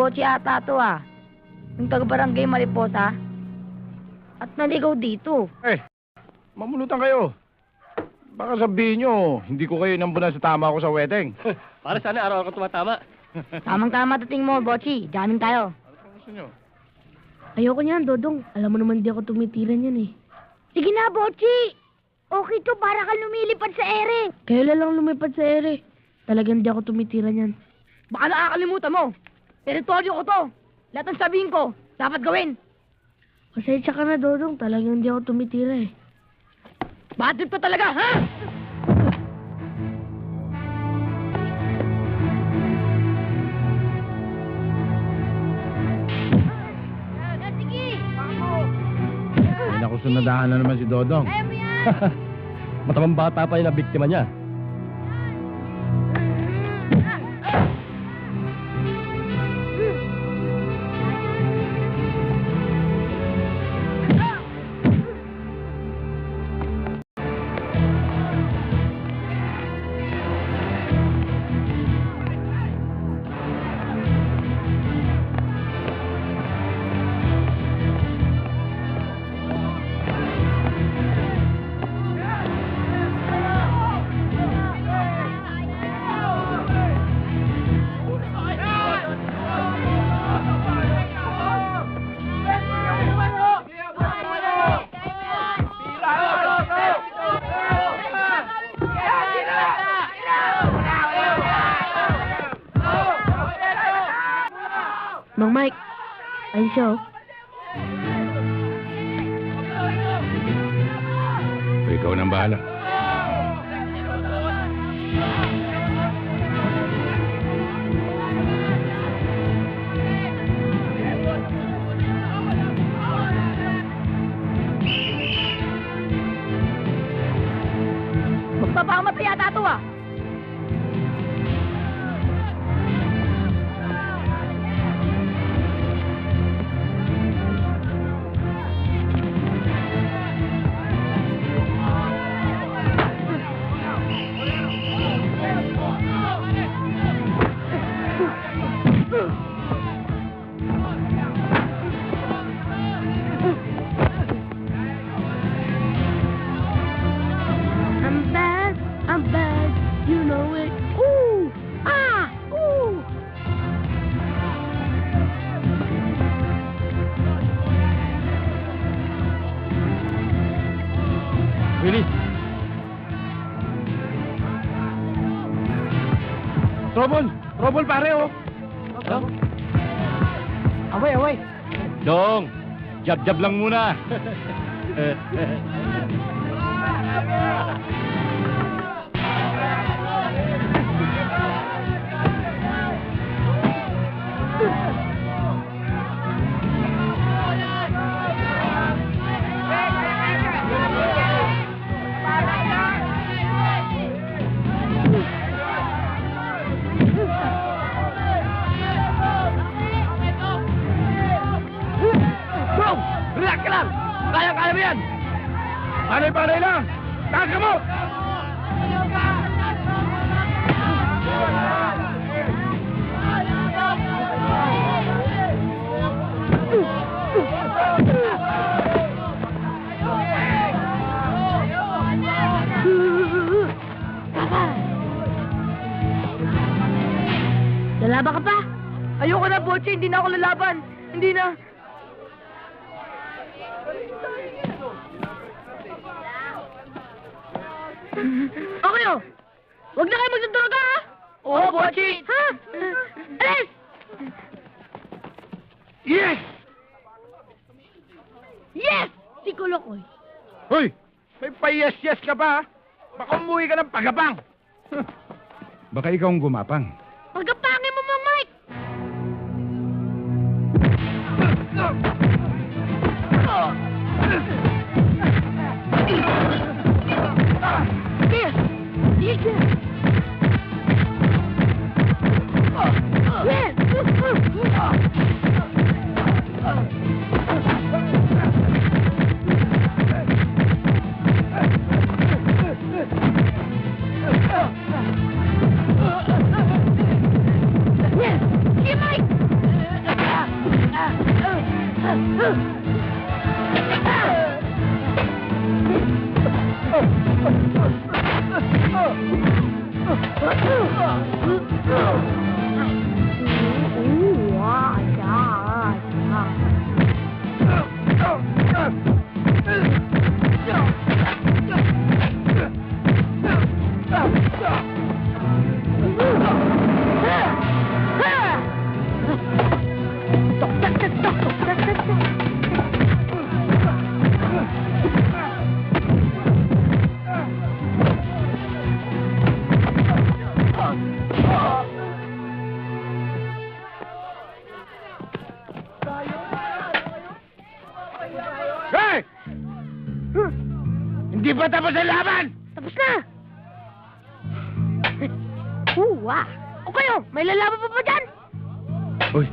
Bochi ata to ah. Yung taga-barangay Mariposa. At naligaw dito. Eh, mamulutan kayo. Baka sabihin nyo, hindi ko kayo inambunan sa tama ko sa wedding. Para sana araw ka tumatama. Tamang-tama dating mo, Bochi. Jamming tayo. Ano gusto nyo? Ayoko niyan, Dodong. Alam mo naman di ako tumitiran yan eh. Sige na, Bochi! Okay to, para ka lumilipad sa ere. Kaya lang lumipad sa ere. Talagang di ako tumitiran yan. Baka nakakalimutan mo. Teritoryo ko to. Lahat ng sabihin ko, dapat gawin. Pasensya ka na, Dodong. Talagang di ako tumitira eh. Bad trip to talaga, ha? Hindi na sunadahan na naman si Dodong. Matamang bata pa yung nabiktima niya. Mang Mike, ayun siya oh. Ikaw nang bahala. Magpapamatay yata to ah. Trouble! Trouble pare oh! Away, away. Dong, jab-jab lang muna. Ka lang! Kaya-kaya mo yan! Panay-panay lang! Taga mo! Lalaban ka pa? Ayoko na, Bochi. Hindi na ako lalaban. Hindi na. Okay oh. Huwag na kayo magdodroga ha? Oo, Bochi. Ha? Alis! Yes! Yes! Si Kolokoy. Hoy! May pa-yes-yes ka ha? Baka umuwi ka ng pagabang! Baka ikaw ang gumapang. Pagkapangin Oh! Hindi pa tapos ang laban! Tapos na! Ah. O kayo, may lalaban pa ba dyan? Uy,